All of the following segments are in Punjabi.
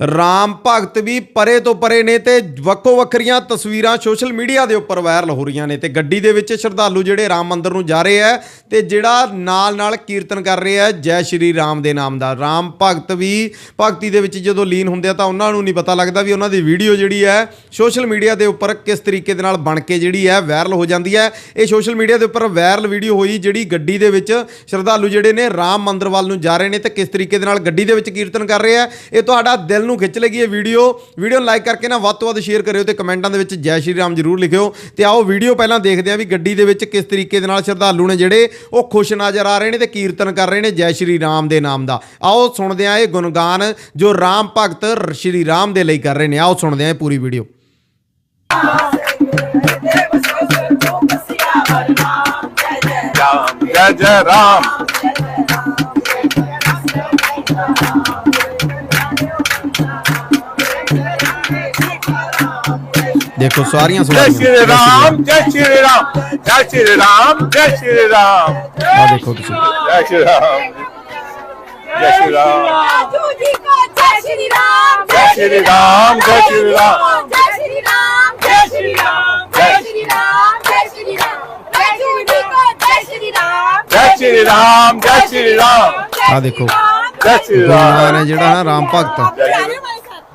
ਰਾਮ ਭਗਤ ਵੀ ਪਰੇ ਤੋਂ ਪਰੇ ਨੇ ਤੇ ਵੱਖੋ ਵੱਖਰੀਆਂ ਤਸਵੀਰਾਂ ਸੋਸ਼ਲ ਮੀਡੀਆ ਦੇ ਉੱਪਰ ਵਾਇਰਲ ਹੋ ਰਹੀਆਂ ਨੇ ਤੇ ਗੱਡੀ ਦੇ ਵਿੱਚ ਸ਼ਰਧਾਲੂ ਜਿਹੜੇ ਰਾਮ ਮੰਦਿਰ ਨੂੰ ਜਾ ਰਹੇ ਆ ਤੇ ਜਿਹੜਾ ਨਾਲ ਨਾਲ ਕੀਰਤਨ ਕਰ ਰਹੇ ਆ, ਜੈ ਸ਼੍ਰੀ ਰਾਮ ਦੇ ਨਾਮ ਦਾ। ਰਾਮ ਭਗਤ ਵੀ ਭਗਤੀ ਦੇ ਵਿੱਚ ਜਦੋਂ ਲੀਨ ਹੁੰਦੇ ਆ ਤਾਂ ਉਹਨਾਂ ਨੂੰ ਨਹੀਂ ਪਤਾ ਲੱਗਦਾ ਵੀ ਉਹਨਾਂ ਦੀ ਵੀਡੀਓ ਜਿਹੜੀ ਹੈ ਸੋਸ਼ਲ ਮੀਡੀਆ ਦੇ ਉੱਪਰ ਕਿਸ ਤਰੀਕੇ ਦੇ ਨਾਲ ਬਣ ਕੇ ਜਿਹੜੀ ਹੈ ਵਾਇਰਲ ਹੋ ਜਾਂਦੀ ਹੈ। ਇਹ ਸੋਸ਼ਲ ਮੀਡੀਆ ਦੇ ਉੱਪਰ ਵਾਇਰਲ ਵੀਡੀਓ ਹੋਈ ਜਿਹੜੀ ਗੱਡੀ ਦੇ ਵਿੱਚ ਸ਼ਰਧਾਲੂ ਜਿਹੜੇ ਨੇ ਰਾਮ ਮੰਦਿਰ ਵੱਲ ਨੂੰ ਜਾ ਰਹੇ ਨੇ ਤੇ ਕਿਸ ਤਰੀਕੇ ਦੇ ਨਾਲ ਗੱਡੀ ਦੇ ਵਿੱਚ ਕੀਰਤਨ ਕਰ ਰਹੇ ਆ। ਇਹ ਤੁਹਾਡਾ ਦਿਲ ਨੂੰ ਖਿੱਚ ਲੇਗੀ ਇਹ ਵੀਡੀਓ। ਵੀਡੀਓ ਨੂੰ ਲਾਈਕ ਕਰਕੇ ਨਾ ਵੱਧ ਤੋਂ ਵੱਧ ਸ਼ੇਅਰ ਕਰਿਓ ਤੇ ਕਮੈਂਟਾਂ ਦੇ ਵਿੱਚ ਜੈ ਸ਼੍ਰੀ ਰਾਮ ਜ਼ਰੂਰ ਲਿਖਿਓ। ਤੇ ਆਓ ਵੀਡੀਓ ਪਹਿਲਾਂ ਦੇਖਦੇ ਆਂ ਵੀ ਗੱਡੀ ਦੇ ਵਿੱਚ ਕਿਸ ਤਰੀਕੇ ਦੇ ਨਾਲ ਸ਼ਰਧਾਲੂ ਨੇ ਜਿਹੜੇ ਉਹ ਖੁਸ਼ ਨਜ਼ਰ ਆ ਰਹੇ ਨੇ ਤੇ ਕੀਰਤਨ ਕਰ ਰਹੇ ਨੇ ਜੈ ਸ਼੍ਰੀ ਰਾਮ ਦੇ ਨਾਮ ਦਾ। ਆਓ ਸੁਣਦੇ ਆਂ ਇਹ ਗੁਣਗਾਨ ਜੋ ਰਾਮ ਭਗਤ ਸ਼੍ਰੀ ਰਾਮ ਦੇ ਲਈ ਕਰ ਰਹੇ ਨੇ। ਆਓ ਸੁਣਦੇ ਆਂ ਇਹ ਪੂਰੀ ਵੀਡੀਓ। ਜੈ ਜੈ ਰਾਮ। ਦੇਖੋ ਸਾਰੀਆਂ ਜੈ ਸ਼੍ਰੀ ਰਾਮ ਜੈ ਸ਼੍ਰੀ ਰਾਮ ਜੈ ਸ਼੍ਰੀ ਰਾਮ ਜੈ ਸ਼੍ਰੀ ਰਾਮ ਆ ਦੇਖੋ ਤੁਸੀਂ ਜੈ ਸ਼੍ਰੀ ਰਾਮ ਜੈ ਸ਼੍ਰੀ ਰਾਮ ਰਾਜੂ ਜੀ ਕਾ ਜੈ ਸ਼੍ਰੀ ਰਾਮ ਜੈ ਸ਼੍ਰੀ ਰਾਮ ਜੈ ਸ਼੍ਰੀ ਰਾਮ ਜੈ ਸ਼੍ਰੀ ਰਾਮ ਜੈ ਸ਼੍ਰੀ ਰਾਮ ਜੈ ਸ਼੍ਰੀ ਰਾਮ ਜੈ ਸ਼੍ਰੀ ਰਾਮ ਰਾਜੂ ਜੀ ਕਾ ਜੈ ਸ਼੍ਰੀ ਰਾਮ ਜੈ ਸ਼੍ਰੀ ਰਾਮ ਜੈ ਸ਼੍ਰੀ ਰਾਮ ਆ ਦੇਖੋ ਜੈ ਸ਼੍ਰੀ ਰਾਮ ਗੁਰੂ ਨਾਨਕ ਜਿਹੜਾ ਹੈ ਰਾਮ ਭਗਤ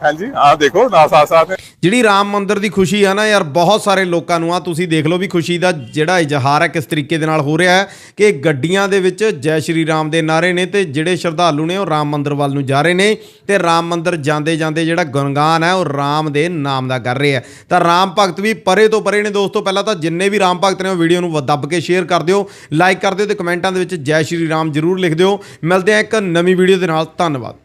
ਹਾਂਜੀ ਆ ਦੇਖੋ ਨਾ ਸਾਥ ਸਾਥ ਜਿਹੜੀ ਰਾਮ ਮੰਦਿਰ ਦੀ ਖੁਸ਼ੀ ਆ ਨਾ ਯਾਰ, ਬਹੁਤ ਸਾਰੇ ਲੋਕਾਂ ਨੂੰ ਆ, ਤੁਸੀਂ ਦੇਖ ਲਓ ਵੀ ਖੁਸ਼ੀ ਦਾ ਜਿਹੜਾ ਇਜ਼ਹਾਰ ਹੈ ਕਿਸ ਤਰੀਕੇ ਦੇ ਨਾਲ ਹੋ ਰਿਹਾ ਹੈ ਕਿ ਗੱਡੀਆਂ ਦੇ ਵਿੱਚ ਜੈ ਸ਼੍ਰੀ ਰਾਮ ਦੇ ਨਾਰੇ ਨੇ ਤੇ ਜਿਹੜੇ ਸ਼ਰਧਾਲੂ ਨੇ ਉਹ ਰਾਮ ਮੰਦਿਰ ਵੱਲ ਨੂੰ ਜਾ ਰਹੇ ਨੇ ਤੇ ਰਾਮ ਮੰਦਿਰ ਜਾਂਦੇ ਜਾਂਦੇ ਜਿਹੜਾ ਗੁਣਗਾਨ ਹੈ, ਉਹ ਰਾਮ ਦੇ ਨਾਮ ਦਾ ਕਰ ਰਹੇ ਆ ਤਾਂ ਰਾਮ ਭਗਤ ਵੀ ਪਰੇ ਤੋਂ ਪਰੇ ਨੇ ਦੋਸਤੋ, ਪਹਿਲਾਂ ਤਾਂ ਜਿੰਨੇ ਵੀ ਰਾਮ ਭਗਤ ਨੇ ਉਹ ਵੀਡੀਓ ਨੂੰ ਦੱਬ ਕੇ ਸ਼ੇਅਰ ਕਰ ਦਿਓ ਲਾਈਕ ਕਰ ਦਿਓ ਤੇ ਕਮੈਂਟਾਂ ਦੇ ਵਿੱਚ ਜੈ ਸ਼੍ਰੀ ਰਾਮ ਜਰੂਰ ਲਿਖ ਦਿਓ। ਮਿਲਦੇ ਆ ਇੱਕ ਨਵੀਂ ਵੀਡੀਓ ਦੇ ਨਾਲ, ਧੰਨਵਾਦ।